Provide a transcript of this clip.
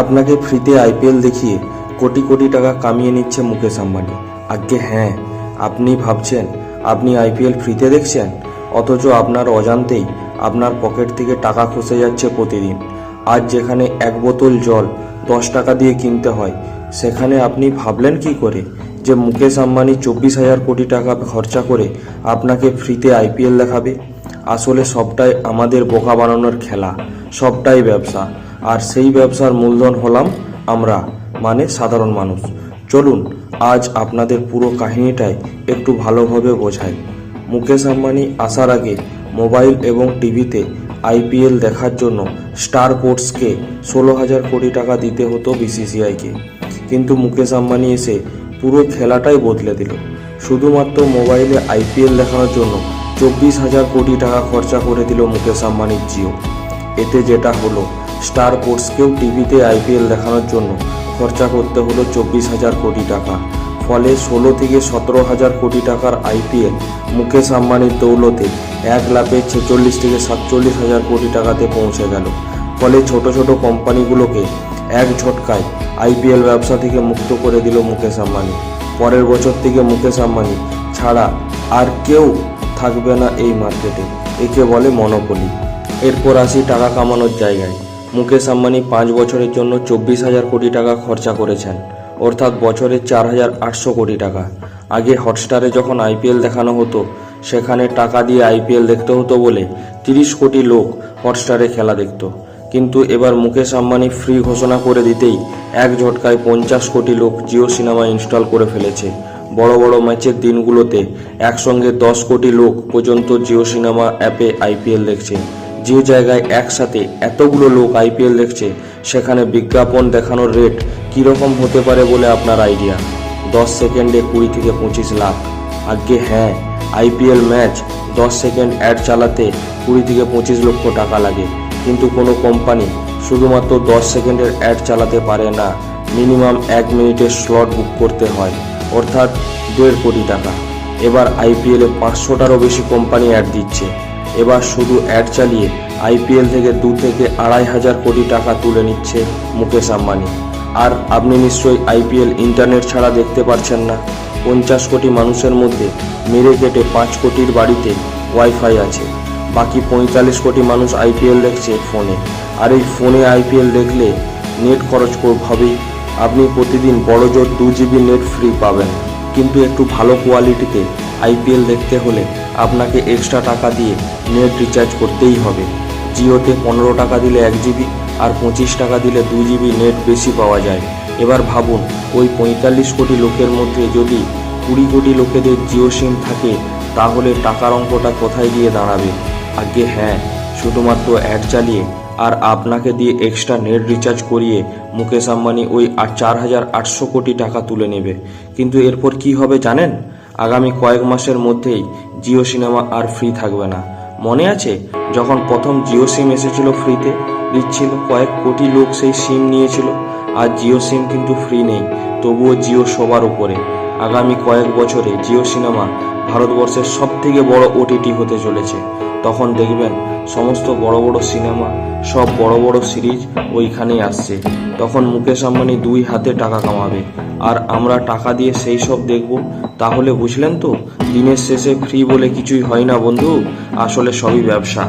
আপনাকে ফ্রিতে আইপিএল দেখিয়ে কোটি কোটি টাকা কামিয়ে নিচ্ছে মুকেশ আম্বানি। আজ্ঞে হ্যাঁ আপনি ভাবছেন, আপনি আইপিএল ফ্রিতে দেখছেন? অথচ আপনার অজান্তেই আপনার পকেট থেকে টাকা খসে যাচ্ছে প্রতিদিন। আজ যেখানে এক বোতল জল দশ টাকা দিয়ে কিনতে হয়, সেখানে আপনি ভাবলেন কি করে যে মুকেশ আম্বানি চব্বিশ হাজার কোটি টাকা খরচা করে আপনাকে ফ্রিতে আইপিএল দেখাবে? আসলে সবটাই আমাদের বোকা বানানোর খেলা, সবটাই ব্যবসা। আর সেই ব্যবসার মূলধন হলাম আমরা মানে সাধারণ মানুষ। চলুন, আজ আপনাদের পুরো কাহিনীটাই একটু ভালোভাবে বোঝাই। মুকেশ আম্বানি আসার আগে মোবাইল এবং টিভিতে আইপিএল দেখার জন্য স্টার স্পোর্টসকে ষোলো হাজার কোটি টাকা দিতে হতো বিসিসিআইকে কিন্তু মুকেশ আম্বানি এসে পুরো খেলাটাই বদলে দিল। শুধুমাত্র মোবাইলে আইপিএল দেখানোর জন্য চব্বিশ হাজার কোটি টাকা খরচা করে দিল মুকেশ আম্বানির জিও। এতে যেটা হলো স্টার স্পোর্টসকেও টিভিতে আইপিএল দেখানোর জন্য খরচা করতে হলো চব্বিশ হাজার কোটি টাকা। ফলে ষোলো থেকে সতেরো হাজার কোটি টাকার আইপিএল মুকেশ আম্বানির দৌলতে এক লাফে ছেচল্লিশ থেকে সাতচল্লিশ হাজার কোটি টাকাতে পৌঁছে গেল। ফলে ছোট ছোট কোম্পানিগুলোকে এক ঝটকায় আইপিএল ব্যবসা থেকে মুক্ত করে দিল মুকেশ আম্বানি। পরের বছর থেকে মুকেশ আম্বানি ছাড়া আর কেউ থাকবে না এই মার্কেটে, একে বলে মনোপলি। এরপর আসি টাকা কামানোর জায়গায়। মুকেশ আম্বানি পাঁচ বছরের জন্য চব্বিশ হাজার কোটি টাকা খরচা করেছেন। অর্থাৎ বছরে চার হাজার আটশো কোটি টাকা। আগে হটস্টারে যখন আইপিএল দেখানো হতো, সেখানে টাকা দিয়ে আইপিএল দেখতে হতো বলে তিরিশ কোটি লোক হটস্টারে খেলা দেখতো। কিন্তু এবার মুকেশ আম্বানি ফ্রি ঘোষণা করে দিতেই এক ঝটকায় পঞ্চাশ কোটি লোক জিও সিনেমা ইনস্টল করে ফেলেছে। বড় বড় ম্যাচের দিনগুলোতে একসঙ্গে দশ কোটি লোক পর্যন্ত জিও সিনেমা অ্যাপে আইপিএল দেখছে। যে জায়গায় একসাথে এতগুলো লোক আইপিএল দেখছে, সেখানে বিজ্ঞাপন দেখানোর রেট কীরকম হতে পারে বলে আপনার আইডিয়া দশ সেকেন্ডে কুড়ি থেকে পঁচিশ লাখ। আগে হ্যাঁ আইপিএল ম্যাচ দশ সেকেন্ড অ্যাড চালাতে কুড়ি থেকে পঁচিশ লক্ষ টাকা লাগে। কিন্তু কোনো কোম্পানি শুধুমাত্র দশ সেকেন্ডের অ্যাড চালাতে পারে না মিনিমাম এক মিনিটের স্লট বুক করতে হয়, অর্থাৎ দেড় কোটি টাকা। এবার আইপিএলে পাঁচশোটারও বেশি কোম্পানি অ্যাড দিচ্ছে। এবার শুধু অ্যাড চালিয়ে আইপিএল থেকে দু থেকে আড়াই হাজার কোটি টাকা তুলে নিচ্ছে মুকেশ আম্বানি। আর আপনি নিশ্চয়ই আইপিএল, ইন্টারনেট ছাড়া দেখতে পারছেন না। পঞ্চাশ কোটি মানুষের মধ্যে মেরে কেটে পাঁচ কোটির বাড়িতে ওয়াইফাই আছে। বাকি পঁয়তাল্লিশ কোটি মানুষ আইপিএল দেখছে ফোনে। আর এই ফোনে আইপিএল দেখলে নেট খরচ হবেই আপনি প্রতিদিন বড় জোর দু জিবি নেট ফ্রি পাবেন। কিন্তু একটু ভালো কোয়ালিটিতে আইপিএল দেখতে হলে আপনাকে এক্সট্রা টাকা দিয়ে নেট রিচার্জ করতেই হবে। জিওতে পনেরো টাকা দিলে এক জিবি আর পঁচিশ টাকা দিলে দু জিবি নেট বেশি পাওয়া যায়। এবার ভাবুন, ওই পঁয়তাল্লিশ কোটি লোকের মধ্যে যদি কুড়ি কোটি লোকেদের জিও সিম থাকে, তাহলে টাকার অঙ্কটা কোথায় গিয়ে দাঁড়াবে? আগে হ্যাঁ শুধুমাত্র অ্যাড চালিয়ে আর আপনাকে দিয়ে এক্সট্রা নেট রিচার্জ করিয়ে মুকেশ আম্বানি ওই চার হাজার আটশো কোটি টাকা তুলে নেবে। কিন্তু এরপর কি হবে জানেন? আগামী কয়েক মাসের মধ্যেই জিও সিনেমা আর ফ্রি থাকবে না। মনে আছে? যখন প্রথম জিও সিম এসেছিল ফ্রিতে দিচ্ছিল কয়েক কোটি লোক সেই সিম নিয়েছিল। আর জিও সিম কিন্তু ফ্রি নেই, তবুও জিও সবার উপরে। আগামী কয়েক বছরে জিও সিনেমা ভারতবর্ষের সব থেকে বড় ওটিটি হতে চলেছে। তখন দেখবেন সমস্ত বড় বড় সিনেমা, সব বড় বড় সিরিজ ওইখানেই আসছে। তখন মুকেশ আম্বানি দুই হাতে টাকা কামাবে। আর আমরা টাকা দিয়ে সেই সব দেখব। তাহলে বুঝলেন তো, দিনের শেষে ফ্রি বলে কিছুই হয় না বন্ধু। আসলে সবই ব্যবসা।